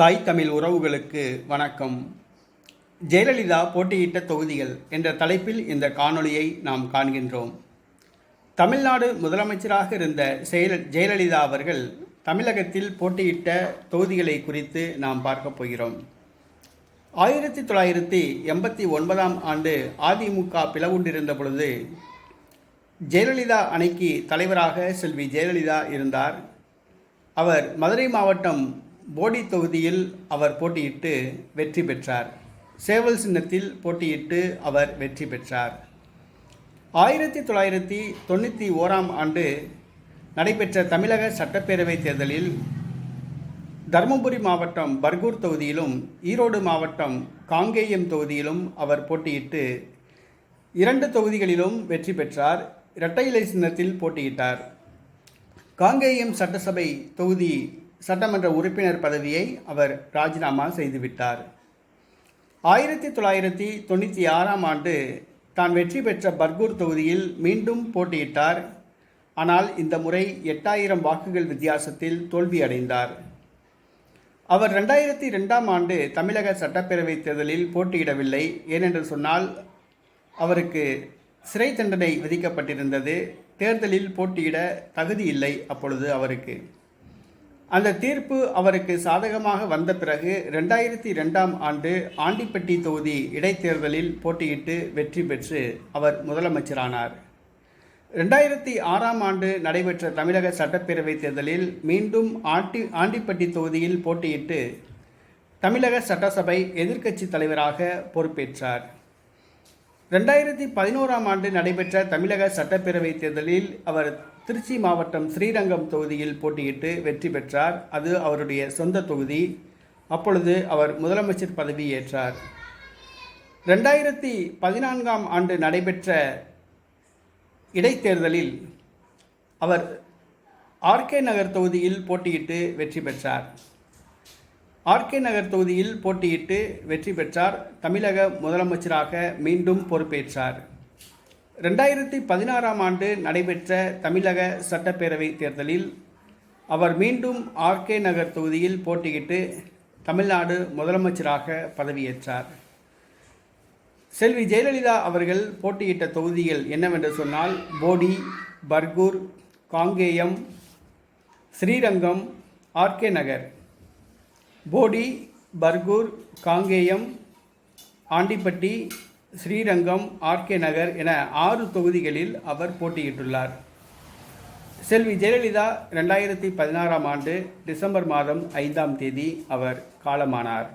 தாய் தமிழ் உறவுகளுக்கு வணக்கம். ஜெயலலிதா போட்டியிட்ட தொகுதிகள் என்ற தலைப்பில் இந்த காணொளியை நாம் காண்கின்றோம். தமிழ்நாடு முதலமைச்சராக இருந்த செயல ஜெயலலிதா அவர்கள் தமிழகத்தில் போட்டியிட்ட தொகுதிகளை குறித்து நாம் பார்க்க போகிறோம். ஆயிரத்தி தொள்ளாயிரத்தி எண்பத்தி ஒன்பதாம் ஆண்டு அதிமுக பிளவுண்டிருந்த பொழுது ஜெயலலிதா அணைக்கு தலைவராக செல்வி ஜெயலலிதா இருந்தார். அவர் மதுரை மாவட்டம் போடி தொகுதியில் அவர் போட்டியிட்டு வெற்றி பெற்றார். சேவல் சின்னத்தில் போட்டியிட்டு அவர் வெற்றி பெற்றார். ஆயிரத்தி தொள்ளாயிரத்தி தொண்ணூற்றி ஓராம் ஆண்டு நடைபெற்ற தமிழக சட்டப்பேரவை தேர்தலில் தருமபுரி மாவட்டம் பர்கூர் தொகுதியிலும் ஈரோடு மாவட்டம் காங்கேயம் தொகுதியிலும் அவர் போட்டியிட்டு இரண்டு தொகுதிகளிலும் வெற்றி பெற்றார். இரட்டை இலை சின்னத்தில் போட்டியிட்டார். காங்கேயம் சட்டசபை தொகுதி சட்டமன்ற உறுப்பினர் பதவியை அவர் ராஜினாமா செய்துவிட்டார். ஆயிரத்தி தொள்ளாயிரத்தி தொண்ணூற்றி ஆறாம் ஆண்டு தான் வெற்றி பெற்ற பர்கூர் தொகுதியில் மீண்டும் போட்டியிட்டார். ஆனால் இந்த முறை எட்டாயிரம் வாக்குகள் வித்தியாசத்தில் தோல்வியடைந்தார். அவர் ரெண்டாயிரத்தி ரெண்டாம் ஆண்டு தமிழக சட்டப்பேரவை தேர்தலில் போட்டியிடவில்லை. ஏனென்று சொன்னால் அவருக்கு சிறை தண்டனை விதிக்கப்பட்டிருந்தது. தேர்தலில் போட்டியிட தகுதி இல்லை அப்பொழுது அவருக்கு. அந்த தீர்ப்பு அவருக்கு சாதகமாக வந்த பிறகு ரெண்டாயிரத்தி ரெண்டாம் ஆண்டு ஆண்டிப்பட்டி தொகுதி இடைத்தேர்தலில் போட்டியிட்டு வெற்றி பெற்று அவர் முதலமைச்சரானார். ரெண்டாயிரத்தி ஆறாம் ஆண்டு நடைபெற்ற தமிழக சட்டப்பேரவைத் தேர்தலில் மீண்டும் ஆண்டி ஆண்டிப்பட்டி தொகுதியில் போட்டியிட்டு தமிழக சட்டசபை எதிர்க்கட்சி தலைவராக பொறுப்பேற்றார். ரெண்டாயிரத்தி பதினோராம் ஆண்டு நடைபெற்ற தமிழக சட்டப்பேரவை தேர்தலில் அவர் திருச்சி மாவட்டம் ஸ்ரீரங்கம் தொகுதியில் போட்டியிட்டு வெற்றி பெற்றார். அது அவருடைய சொந்த தொகுதி. அப்பொழுது அவர் முதலமைச்சர் பதவி ஏற்றார். ரெண்டாயிரத்தி பதினான்காம் ஆண்டு நடைபெற்ற இடைத்தேர்தலில் அவர் ஆர்கே நகர் தொகுதியில் போட்டியிட்டு வெற்றி பெற்றார். ஆர்கே நகர் தொகுதியில் போட்டியிட்டு வெற்றி பெற்றார் தமிழக முதலமைச்சராக மீண்டும் பொறுப்பேற்றார். ரெண்டாயிரத்தி பதினாறாம் ஆண்டு நடைபெற்ற தமிழக சட்டப்பேரவை தேர்தலில் அவர் மீண்டும் ஆர்கே நகர் தொகுதியில் போட்டியிட்டு தமிழ்நாடு முதலமைச்சராக பதவியேற்றார். செல்வி ஜெயலலிதா அவர்கள் போட்டியிட்ட தொகுதிகள் என்னவென்று சொன்னால் போடி பர்கூர் காங்கேயம் ஸ்ரீரங்கம் ஆர்கே நகர். போடி பர்கூர் காங்கேயம் ஆண்டிப்பட்டி ஸ்ரீரங்கம் ஆர்கே நகர் என ஆறு தொகுதிகளில் அவர் போட்டியிட்டுள்ளார். செல்வி ஜெயலலிதா ரெண்டாயிரத்தி பதினாறாம் ஆண்டு டிசம்பர் மாதம் ஐந்தாம் தேதி அவர் காலமானார்.